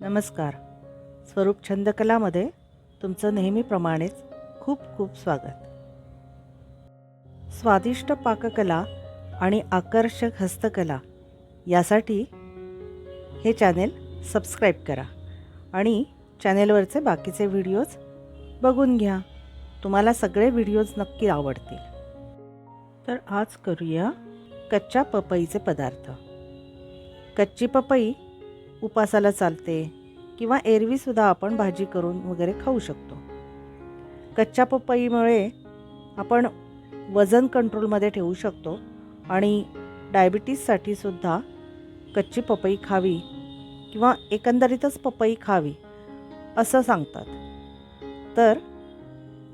नमस्कार. स्वरूप छंदकलामध्ये तुमचं नेहमीप्रमाणेच खूप खूप स्वागत. स्वादिष्ट पाककला आणि आकर्षक हस्तकला यासाठी हे चॅनेल सबस्क्राईब करा आणि चॅनेलवरचे बाकीचे व्हिडिओज बघून घ्या. तुम्हाला सगळे व्हिडिओज नक्की आवडतील. तर आज करूया कच्च्या पपईचे पदार्थ. कच्ची पपई उपासाला चालते किंवा एरवीसुद्धा आपण भाजी करून वगैरे खाऊ शकतो. कच्च्या पपईमुळे आपण वजन कंट्रोलमध्ये ठेवू शकतो आणि डायबिटीजसाठी सुद्धा कच्ची पपई खावी किंवा एकंदरीतच पपई खावी असं सांगतात. तर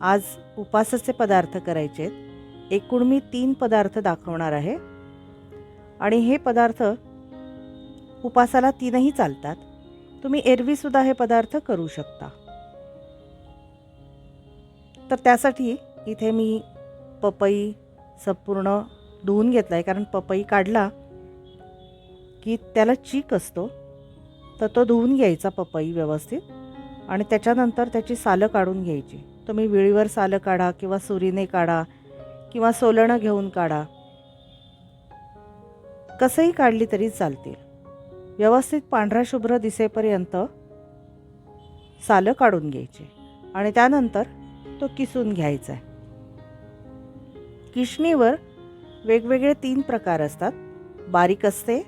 आज उपासाचे पदार्थ करायचे आहेत एकूण मी तीन पदार्थ दाखवणार आहे. आणि हे पदार्थ उपासाला तीनही चालतात. तुम्ही एरवीसुद्धा हे पदार्थ करू शकता. तर त्यासाठी इथे मी पपई संपूर्ण धुवून घेतला आहे कारण पपई काढला की त्याला चीक असतो. तर तो धुवून घ्यायचा पपई व्यवस्थित. आणि त्याच्यानंतर त्याची सालं काढून घ्यायची. तुम्ही विळीवर सालं काढा किंवा सुरीने काढा किंवा सोलणं घेऊन काढा. कसंही काढली तरी चालतील. व्यवस्थित पांढरा शुभ्र दिसेपर्यंत सालं काढून घ्यायची. आणि त्यानंतर तो किसून घ्यायचा. आहे किशणीवर वेगवेगळे तीन प्रकार असतात. बारीक असते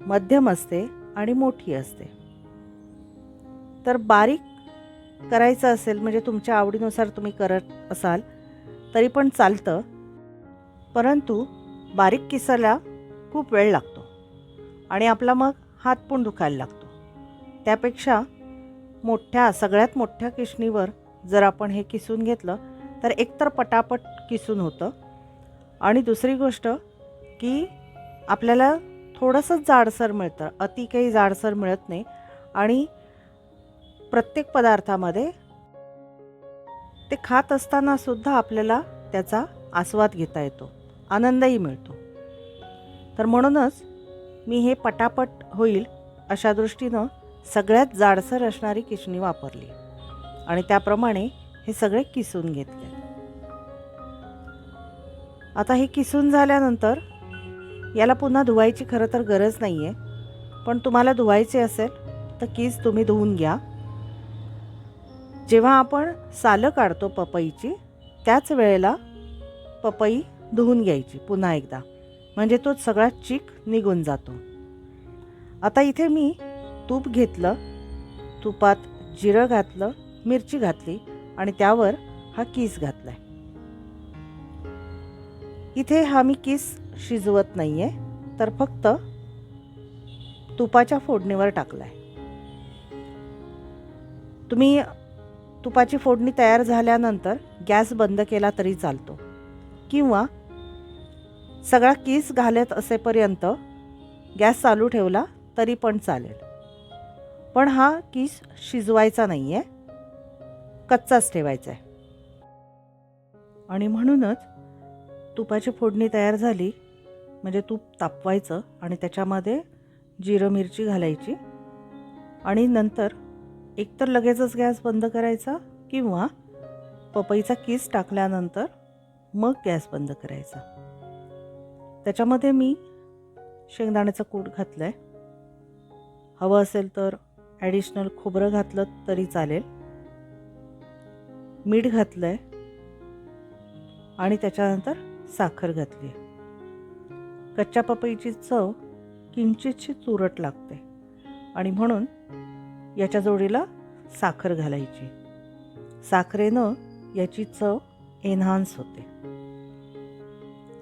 मध्यम असते आणि मोठी असते. तर बारीक करायचं असेल म्हणजे तुमच्या आवडीनुसार तुम्ही करत असाल तरी पण चालतं. परंतु बारीक किसायला खूप वेळ लागतो. आणि आपला मग हात पण दुखायला लागतो. त्यापेक्षा मोठ्या सगळ्यात मोठ्या किशणीवर जर आपण हे किसून घेतलं तर एकतर पटापट किसून होतं. आणि दुसरी गोष्ट की आपल्याला थोडंसं जाडसर मिळतं अति काही जाडसर मिळत नाही. आणि प्रत्येक पदार्थामध्ये ते खात असताना सुद्धा आपल्याला त्याचा आस्वाद घेता येतो आनंदही मिळतो. तर म्हणूनच मी हे पटापट होईल अशा दृष्टीनं सगळ्यात जाडसर असणारी किसणी वापरली. आणि त्याप्रमाणे हे सगळे किसून घेतले. आता हे किसून झाल्यानंतर याला पुन्हा धुवायची खरं तर गरज नाही आहे पण तुम्हाला धुवायचे असेल तर कीस तुम्ही धुवून घ्या. जेव्हा आपण सालं काढतो पपईची त्याच वेळेला पपई धुवून घ्यायची पुन्हा एकदा. म्हणजे तो सगळा चीक निघून जातो. आता इथे मी तूप घेतलं तुपात जिरं घातलं मिरची घातली आणि त्यावर हा किस घातला आहे इथे हा मी किस शिजवत नाही आहे तर फक्त तुपाच्या फोडणीवर टाकला आहे तुम्ही तुपाची फोडणी तयार झाल्यानंतर गॅस बंद केला तरी चालतो. किंवा सगळा किस घालत असेपर्यंत गॅस चालू ठेवला तरी पण चालेल. पण हा किस शिजवायचा नाही आहे कच्चाच ठेवायचा आहे आणि म्हणूनच तुपाची फोडणी तयार झाली. म्हणजे तूप तापवायचं आणि त्याच्यामध्ये जिरं मिरची घालायची. आणि नंतर एकतर लगेचच गॅस बंद करायचा किंवा पपईचा किस टाकल्यानंतर मग गॅस बंद करायचा. त्याच्यामध्ये मी शेंगदाण्याचं कूट घातलं आहे हवं असेल तर ॲडिशनल खोबरं घातलं तरी चालेल. मीठ घातलं आहे आणि त्याच्यानंतर साखर घातली कच्च्या पपईची चव किंचितशी चुरट लागते. आणि म्हणून याच्या जोडीला साखर घालायची. साखरेनं याची चव एन्हान्स होते.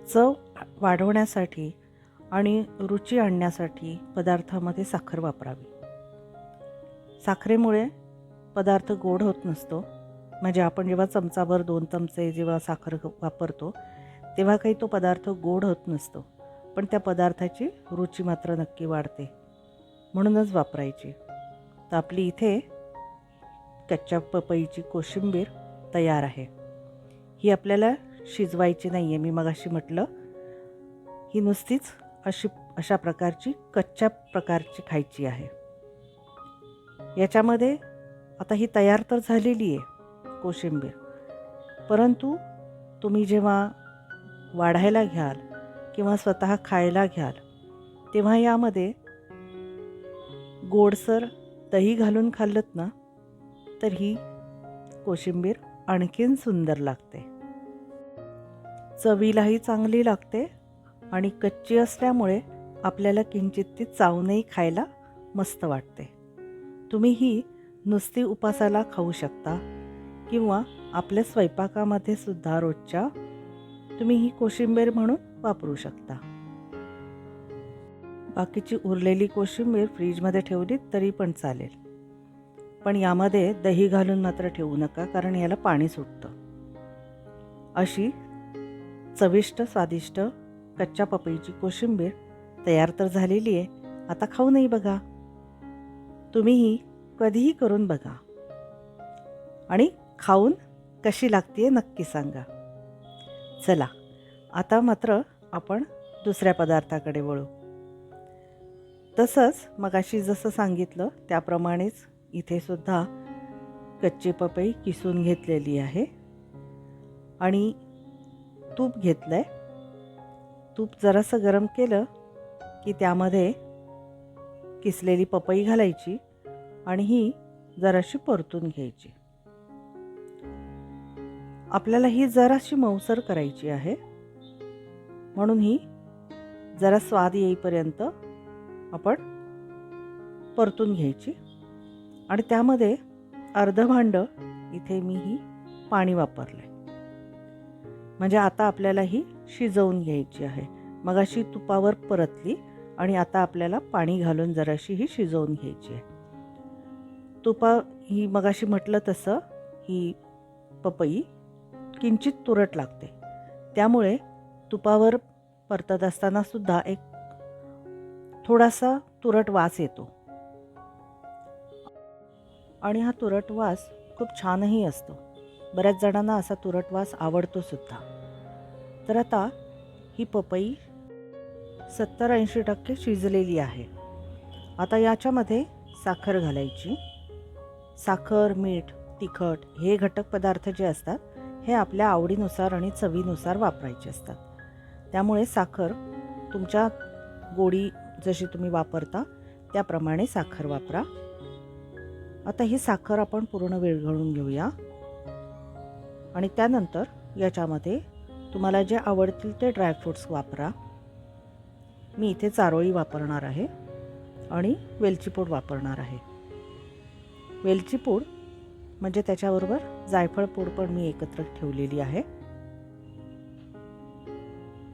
चव वाढवण्यासाठी आणि रुची आणण्यासाठी पदार्थामध्ये साखर वापरावी. साखरेमुळे पदार्थ गोड होत नसतो. म्हणजे आपण जेव्हा चमचाभर दोन चमचे जेव्हा साखर वापरतो तेव्हा काही तो पदार्थ गोड होत नसतो. पण त्या पदार्थाची रुची मात्र नक्की वाढते. म्हणूनच वापरायची. तर आपली इथे कच्च्या पपईची कोशिंबीर तयार आहे. ही आपल्याला शिजवायची नाही आहे मी मगाशी म्हटलं ही नुसतीच अशी अशा प्रकारची कच्च्या प्रकारची खायची आहे. याच्यामध्ये आता ही तयार तर झालेली आहे कोशिंबीर. परंतु तुम्ही जेव्हा वाढायला घ्याल किंवा स्वतः खायला घ्याल तेव्हा यामध्ये गोडसर दही घालून खाल्लत ना तर ही कोशिंबीर आणखीन सुंदर लागते. चवीलाही चांगली लागते आणि कच्ची असल्यामुळे आपल्याला किंचित ती चावूनही खायला मस्त वाटते. तुम्ही ही नुसती उपासाला खाऊ शकता किंवा आपल्या स्वयंपाकामध्ये सुद्धा रोजच्या तुम्ही ही कोशिंबीर म्हणून वापरू शकता. बाकीची उरलेली कोशिंबीर फ्रीजमध्ये ठेवली तरी पण चालेल. पण यामध्ये दही घालून मात्र ठेवू नका कारण याला पाणी सुटतं. अशी चविष्ट स्वादिष्ट कच्च्या पपईची कोशिंबीर तयार तर झालेली आहे. आता खाऊनही बघा. तुम्हीही कधीही करून बघा. आणि खाऊन कशी लागते नक्की सांगा. चला आता मात्र आपण दुसऱ्या पदार्थाकडे वळू. तसंच मगाशी जसं सांगितलं त्याप्रमाणेच इथे सुद्धा कच्ची पपई किसून घेतलेली आहे. आणि तूप घेतलं आहे तूप जरासं गरम केलं की त्यामध्ये किसलेली पपई घालायची आणि ही जराशी परतून घ्यायची. आपल्याला ही जराशी मऊसर करायची आहे. म्हणून ही जरा स्वाद येईपर्यंत आपण परतून घ्यायची. आणि त्यामध्ये अर्ध भांड इथे मी ही पाणी वापरलं आहे म्हणजे आता आपल्याला ही शिजवून घ्यायची आहे. मग अशी तुपावर परतली आणि आता आपल्याला पाणी घालून जराशी ही शिजवून घ्यायची आहे. तुपा ही मगाशी म्हटलं तसं ही पपई किंचित तुरट लागते. त्यामुळे तुपावर परतत असताना सुद्धा एक थोडासा तुरट वास येतो. आणि हा तुरट वास खूप छानही असतो. बऱ्याच जणांना असा तुरटवास आवडतो सुद्धा. तर आता ही पपई सत्तर ऐंशी टक्के शिजलेली आहे. आता याच्यामध्ये साखर घालायची. साखर मीठ तिखट हे घटक पदार्थ जे असतात हे आपल्या आवडीनुसार आणि चवीनुसार वापरायचे असतात. त्यामुळे साखर तुमच्या गोडी जशी तुम्ही वापरता त्याप्रमाणे साखर वापरा. आता ही साखर आपण पूर्ण विरघळून घेऊया. आणि त्यानंतर याच्यामध्ये तुम्हाला जे आवडतील ते ड्रायफ्रूट्स वापरा. मी इथे चारोळी वापरणार आहे आणि वेलचीपूड वापरणार आहे. वेलचीपूड म्हणजे त्याच्याबरोबर जायफळ पूड पण मी एकत्र ठेवलेली आहे.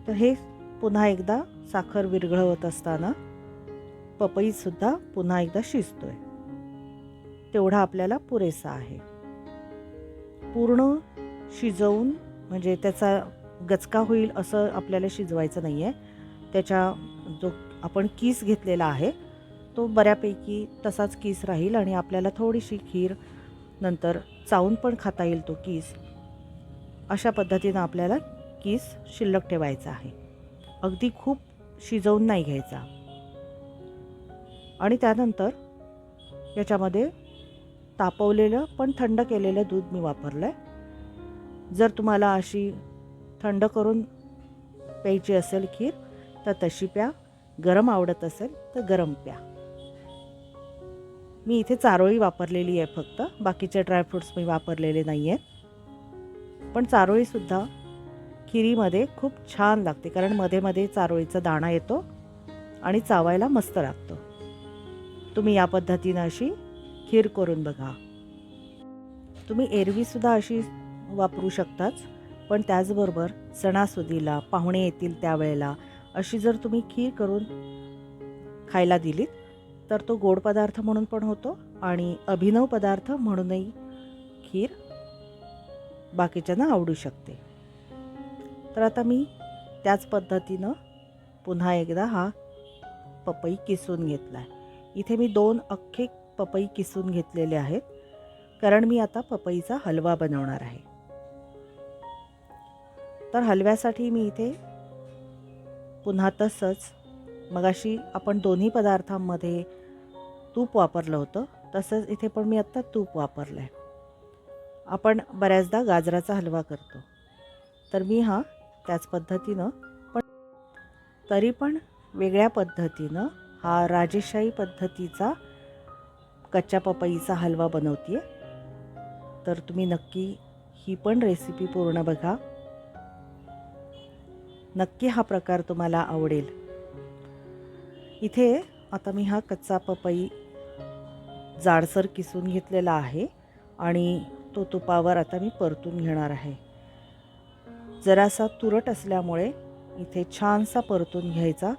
तर हे पुन्हा एकदा साखर विरघळवत असताना पपईसुद्धा पुन्हा एकदा शिजतोय. तेवढा आपल्याला पुरेसा आहे. पूर्ण शिजवून म्हणजे त्याचा गचका होईल असं आपल्याला शिजवायचं नाही आहे त्याच्या जो आपण कीस घेतलेला आहे तो बऱ्यापैकी तसाच कीस राहील आणि आपल्याला थोडीशी खीर नंतर चावून पण खाता येईल तो कीस. अशा पद्धतीनं आपल्याला कीस शिल्लक ठेवायचा आहे. अगदी खूप शिजवून नाही घ्यायचा. आणि त्यानंतर याच्यामध्ये तापवलेलं पण थंड केलेलं दूध मी वापरलं आहे जर तुम्हाला अशी थंड करून प्यायची असेल खीर तर तशी प्या. गरम आवडत असेल तर गरम प्या. मी इथे चारोळी वापरलेली आहे फक्त. बाकीचे ड्रायफ्रूट्स मी वापरलेले नाही आहेत पण चारोळीसुद्धा खिरीमध्ये खूप छान लागते कारण मध्ये मध्ये चारोळीचा दाणा येतो आणि चावायला मस्त लागतो. तुम्ही या पद्धतीनं अशी खीर करून बघा. तुम्ही एरवीसुद्धा अशी वापरू शकताच पण त्याचबरोबर सणासुदीला पाहुणे येतील त्यावेळेला अशी जर तुम्ही खीर करून खायला दिलीत तर तो गोड पदार्थ म्हणून पण होतो आणि अभिनव पदार्थ म्हणूनही खीर बाकीच्यांना आवडू शकते. तर आता मी त्याच पद्धतीनं पुन्हा एकदा हा पपई किसून घेतला आहे इथे मी दोन अख्खे पपई किसून घेतलेले आहेत कारण मी आता पपईचा हलवा बनवणार आहे. तर हलव्यासाठी मी इथे पुन्हा तसंच मगाशी आपण दोन्ही पदार्थांमध्ये तूप वापरलं होतं. तसंच इथे पण मी आत्ता तूप वापरलं आहे आपण बऱ्याचदा गाजराचा हलवा करतो. तर मी हा त्याच पद्धतीनं पण तरी पण वेगळ्या पद्धतीनं हा राजेशाही पद्धतीचा कच्च्या पपईचा हलवा बनवते तर तुम्ही नक्की ही पण रेसिपी पूर्ण बघा. नक्की हा प्रकार तुम्हाला आवडेल. इथे आता मी हा कच्चा पपई जाडसर किसून घेतलेला आहे आणि तो तुपावर आता मी परतून घेणार आहे. जरासा तुरट असल्यामुळे इथे छानसा परतून घ्यायचा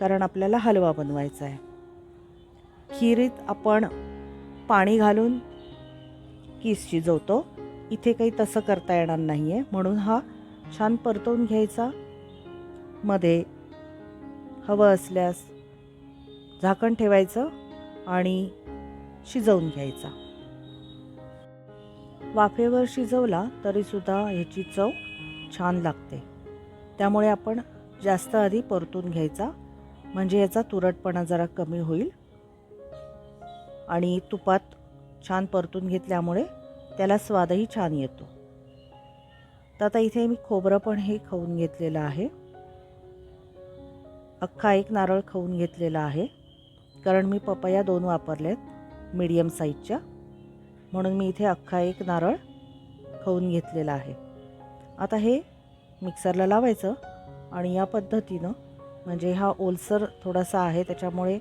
कारण आपल्याला हलवा बनवायचा आहे. खिरीत आपण पाणी घालून किस शिजवतो. इथे काही तसं करता येणार नाही आहे म्हणून हा छान परतवून घ्यायचा. मध्ये हवं असल्यास झाकण ठेवायचं आणि शिजवून घ्यायचा. वाफेवर शिजवला तरीसुद्धा ह्याची चव छान लागते. त्यामुळे आपण जास्त आधी परतून घ्यायचा. म्हणजे याचा तुरटपणा जरा कमी होईल. आणि तुपात छान परतून घेतल्यामुळे त्याला स्वादही छान येतो. तर आता इथे मी खोबरं पण हे खाऊन घेतलेलं आहे. अख्खा एक नारळ खाऊन घेतलेला आहे. कारण मी पपया दोन वापरलेत मीडियम साईजच्या म्हणून मी इथे अख्खा एक नारळ खाऊन घेतलेला आहे. आता हे मिक्सरला लावायचं आणि या पद्धतीनं म्हणजे हा ओलसर थोडासा आहे त्याच्यामुळे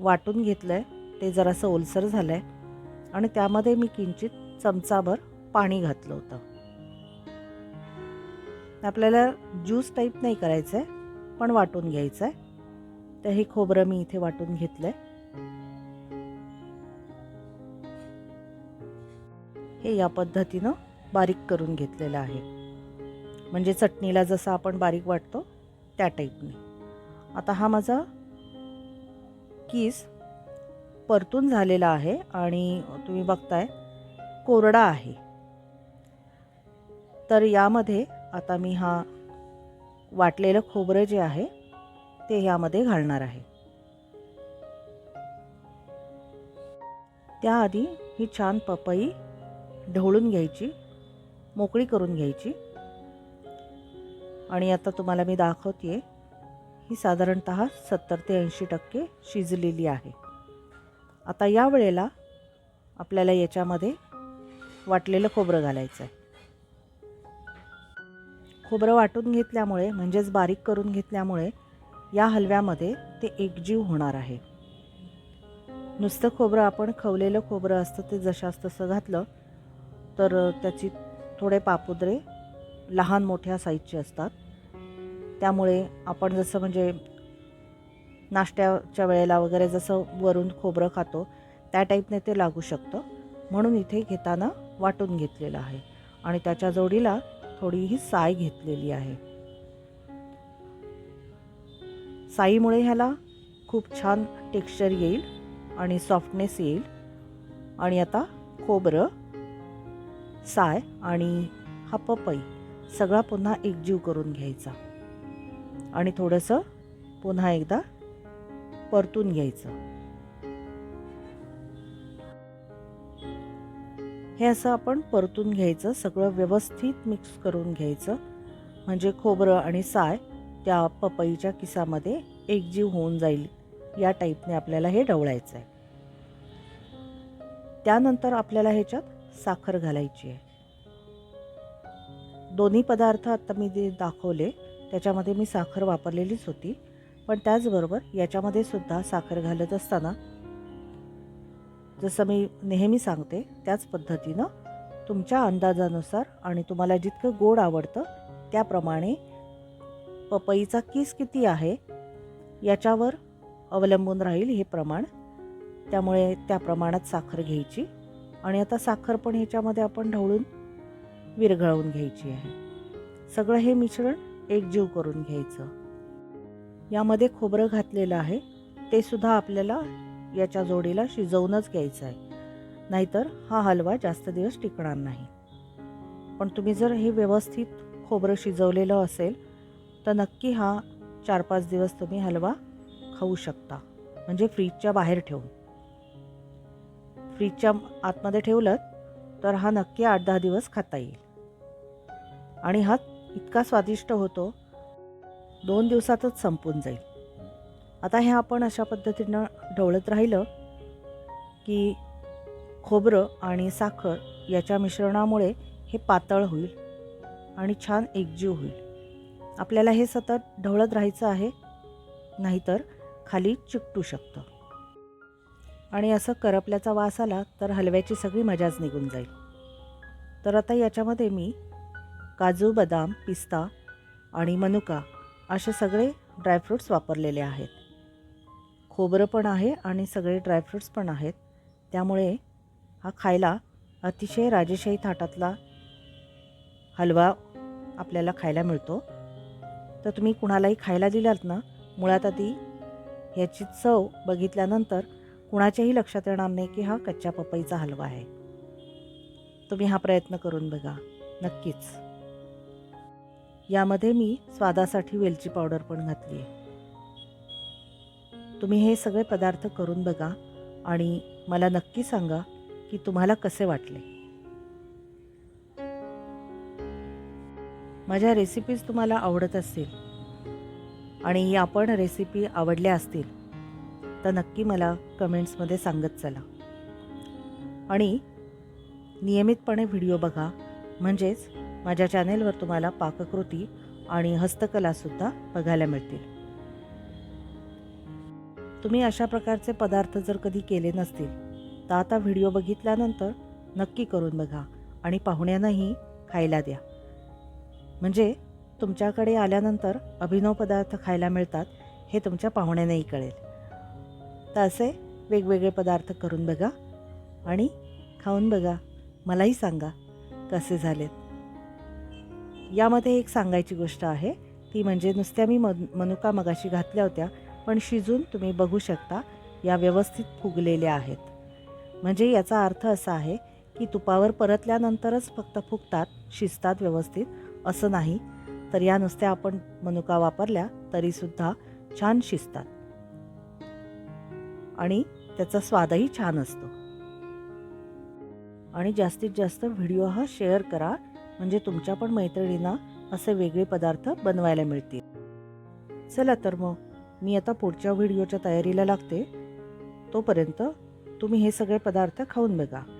वाटून घेतलं आहे ते जरासं ओलसर झालं आहे आणि त्यामध्ये मी किंचित चमचाभर पाणी घातलं होतं. तर आपल्याला ज्यूस टाईप नाही करायचं आहे पण वाटून घ्यायचं आहे तर हे खोबरं मी इथे वाटून घेतलं आहे हे या पद्धतीनं बारीक करून घेतलेलं आहे. म्हणजे चटणीला जसं आपण बारीक वाटतो त्या टाईपने आता हा माझा किस परतून झालेला आहे आणि तुम्ही बघताय कोरडा आहे. तर यामध्ये आता मी हा वाटलेलं खोबरं जे आहे ते ह्यामध्ये घालणार आहे. त्याआधी ही छान पपई ढवळून घ्यायची मोकळी करून घ्यायची. आणि आता तुम्हाला मी दाखवते ही साधारणत सत्तर ते ऐंशी टक्के शिजलेली आहे. आता या वेळेला आपल्याला याच्यामध्ये वाटलेलं खोबरं घालायचं आहे खोबरं वाटून घेतल्यामुळे म्हणजेच बारीक करून घेतल्यामुळे या हलव्यामध्ये ते एकजीव होणार आहे. नुसतं खोबरं आपण खवलेलं खोबरं असतं ते जशास तसं घातलं तर त्याची थोडे पापुद्रे लहान मोठ्या साईजचे असतात. त्यामुळे आपण जसं म्हणजे नाश्त्याच्या वेळेला वगैरे जसं वरून खोबरं खातो त्या टाईपने ते लागू शकतं. म्हणून इथे घेताना वाटून घेतलेलं आहे. आणि त्याच्या जोडीला थोडीही साय घेतलेली आहे. साईमुळे ह्याला खूप छान टेक्स्चर येईल आणि सॉफ्टनेस येईल. आणि आता खोबरं साय आणि हा पपई सगळा पुन्हा एकजीव करून घ्यायचा. आणि थोडंसं पुन्हा एकदा परतून घ्यायचं. हे असं आपण परतून घ्यायचं सगळं व्यवस्थित मिक्स करून घ्यायचं. म्हणजे खोबरं आणि साय त्या पपईच्या किसामध्ये एकजीव होऊन जाईल या टाईपने आपल्याला हे ढवळायचं आहे त्यानंतर आपल्याला ह्याच्यात साखर घालायची आहे. दोन्ही पदार्थ आता मी जे दाखवले त्याच्यामध्ये मी साखर वापरलेलीच होती. पण त्याचबरोबर याच्यामध्ये सुद्धा साखर घालत असताना जसं मी नेहमी सांगते त्याच पद्धतीनं तुमच्या अंदाजानुसार आणि तुम्हाला जितकं गोड आवडतं त्याप्रमाणे पपईचा किस किती आहे याच्यावर अवलंबून राहील हे प्रमाण. त्यामुळे त्या प्रमाणात साखर घ्यायची आणि आता साखर पण ह्याच्यामध्ये आपण ढवळून विरघळवून घ्यायची आहे. सगळं हे मिश्रण एकजीव करून घ्यायचं. यामध्ये खोबरं घातलेलं आहे ते सुद्धा आपल्याला याच्या जोडीला शिजवूनच घ्यायचं आहे. नाहीतर हा हलवा जास्त दिवस टिकणार नाही. पण तुम्ही जर हे व्यवस्थित खोबरं शिजवलेलं असेल तर नक्की हा चार पाच दिवस तुम्ही हलवा खाऊ शकता. म्हणजे फ्रीजच्या बाहेर ठेवून. फ्रीजच्या आतमध्ये ठेवलं तर हा नक्की आठ दहा दिवस खाता येईल. आणि हा इतका स्वादिष्ट होतो दोन दिवसातच संपून जाईल. आता हे आपण अशा पद्धतीनं ढवळत राहिलं की खोबरं आणि साखर याच्या मिश्रणामुळे हे पातळ होईल आणि छान एकजीव होईल. आपल्याला हे सतत ढवळत राहायचं आहे नाहीतर खाली चिकटू शकतं. आणि असं करपल्याचा वास आला तर हलव्याची सगळी मजाच निघून जाईल. तर आता याच्यामध्ये मी काजू बदाम पिस्ता आणि मनुका असे सगळे ड्रायफ्रूट्स वापरलेले आहेत. खोबरं पण आहे आणि सगळे ड्रायफ्रूट्स पण आहेत. त्यामुळे हा खायला अतिशय राजेशाही थाटातला हलवा आपल्याला खायला मिळतो. तर तुम्ही कुणालाही खायला दिलात ना मुळात आधी ह्याची चव बघितल्यानंतर कुणाच्याही लक्षात येणार नाही की हा कच्च्या पपईचा हलवा आहे. तुम्ही हा प्रयत्न करून बघा नक्कीच. यामध्ये मी स्वादासाठी वेलची पावडर पण घातली आहे तुम्ही हे सगळे पदार्थ करून बघा आणि मला नक्की सांगा की तुम्हाला कसे वाटले. माझ्या रेसिपीज तुम्हाला आवडत असतील आणि या पण रेसिपी आवडल्या असतील तर नक्की मला कमेंट्समध्ये सांगत चला. आणि नियमितपणे व्हिडिओ बघा म्हणजेच माझ्या चॅनेलवर तुम्हाला पाककृती आणि हस्तकलासुद्धा बघायला मिळतील. तुम्ही अशा प्रकारचे पदार्थ जर कधी केले नसतील तर आता व्हिडिओ बघितल्यानंतर नक्की करून बघा आणि पाहुण्यांनाही खायला द्या. म्हणजे तुमच्याकडे आल्यानंतर अभिनव पदार्थ खायला मिळतात हे तुमच्या पाहुण्यांनाही कळेल. तर असे वेगवेगळे पदार्थ करून बघा आणि खाऊन बघा. मलाही सांगा कसे झालेत. यामध्ये एक सांगायची गोष्ट आहे ती म्हणजे नुसत्या मी मन मनुका मगाशी घातल्या होत्या पण शिजून तुम्ही बघू शकता या व्यवस्थित फुगलेल्या आहेत. म्हणजे याचा अर्थ असा आहे की तुपावर परतल्यानंतरच फक्त फुगतात शिजतात व्यवस्थित असं नाही. तर या नुसत्या आपण मनुका वापरल्या तरीसुद्धा छान शिजतात. आणि त्याचा स्वादही छान असतो. आणि जास्तीत जास्त व्हिडिओ हा शेअर करा. म्हणजे तुमच्या पण मैत्रिणींना असे वेगळे पदार्थ बनवायला मिळतील. चला तर मग. मी आता पुढच्या व्हिडिओच्या तयारीला लागते. तोपर्यंत तुम्ही हे सगळे पदार्थ खाऊन बघा.